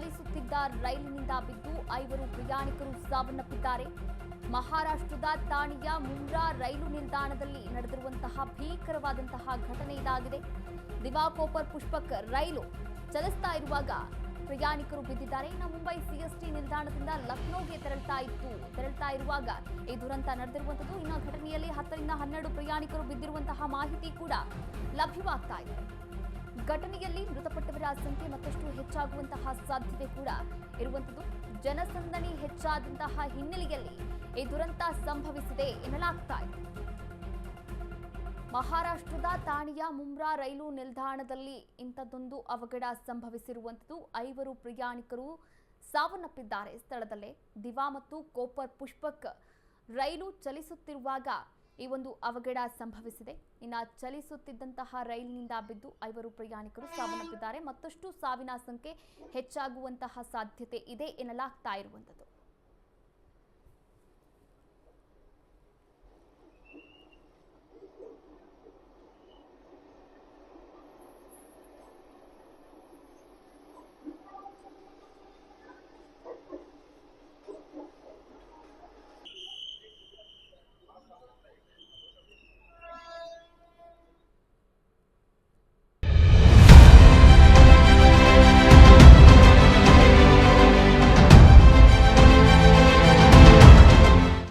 ಚಲಿಸುತ್ತಿದ್ದ ರೈಲಿನಿಂದ ಬಿದ್ದು ಐವರು ಪ್ರಯಾಣಿಕರು ಸಾವನ್ನಪ್ಪಿದ್ದಾರೆ. ಮಹಾರಾಷ್ಟ್ರದ ತಾಣಿಯ ಮುಂಡ್ರಾ ರೈಲು ನಿಲ್ದಾಣದಲ್ಲಿ ನಡೆದಿರುವಂತಹ ಭೀಕರವಾದಂತಹ ಘಟನೆ ಇದಾಗಿದೆ. ದಿವಾಕೋಪರ್ ಪುಷ್ಪಕ್ ರೈಲು ಚಲಿಸ್ತಾ ಇರುವಾಗ ಪ್ರಯಾಣಿಕರು ಬಿದ್ದಿದ್ದಾರೆ. ಇನ್ನು ಮುಂಬೈ ಸಿಎಸ್ಟಿ ನಿಲ್ದಾಣದಿಂದ ಲಕ್ನೋಗೆ ತೆರಳ್ತಾ ಇತ್ತು. ತೆರಳ್ತಾ ಇರುವಾಗ ಈ ದುರಂತ ನಡೆದಿರುವಂತದ್ದು ಇನ್ನು ಘಟನೆಯಲ್ಲಿ ಹತ್ತರಿಂದ ಹನ್ನೆರಡು ಪ್ರಯಾಣಿಕರು ಬಿದ್ದಿರುವಂತಹ ಮಾಹಿತಿ ಕೂಡ ಲಭ್ಯವಾಗ್ತಾ ಇದೆ. ಘಟನೆಯಲ್ಲಿ ಮೃತಪಟ್ಟವರ ಸಂಖ್ಯೆ ಮತ್ತಷ್ಟು ಹೆಚ್ಚಾಗುವಂತಹ ಸಾಧ್ಯತೆ ಕೂಡ ಇರುವಂತದ್ದು ಜನಸಂದಣಿ ಹೆಚ್ಚಾದಂತಹ ಹಿನ್ನೆಲೆಯಲ್ಲಿ ಈ ದುರಂತ ಸಂಭವಿಸಿದೆ ಎನ್ನಲಾಗ್ತಾ ಇದೆ. ಮಹಾರಾಷ್ಟ್ರದ ತಾಣಿಯ ಮುಮ್ರಾ ರೈಲು ನಿಲ್ದಾಣದಲ್ಲಿ ಇಂಥದ್ದೊಂದು ಅವಘಡ ಸಂಭವಿಸಿರುವಂಥದ್ದು. ಐವರು ಪ್ರಯಾಣಿಕರು ಸಾವನ್ನಪ್ಪಿದ್ದಾರೆ ಸ್ಥಳದಲ್ಲೇ. ದಿವಾ ಮತ್ತು ಕೋಪರ್ ಪುಷ್ಪಕ್ ರೈಲು ಚಲಿಸುತ್ತಿರುವಾಗ ಈ ಒಂದು ಅವಘಡ ಸಂಭವಿಸಿದೆ. ಇನ್ನು ಚಲಿಸುತ್ತಿದ್ದಂತಹ ರೈಲಿನಿಂದ ಬಿದ್ದು ಐವರು ಪ್ರಯಾಣಿಕರು ಸಾವನ್ನಪ್ಪಿದ್ದಾರೆ. ಮತ್ತಷ್ಟು ಸಾವಿನ ಸಂಖ್ಯೆ ಹೆಚ್ಚಾಗುವಂತಹ ಸಾಧ್ಯತೆ ಇದೆ ಎನ್ನಲಾಗ್ತಾ ಇರುವಂಥದ್ದು.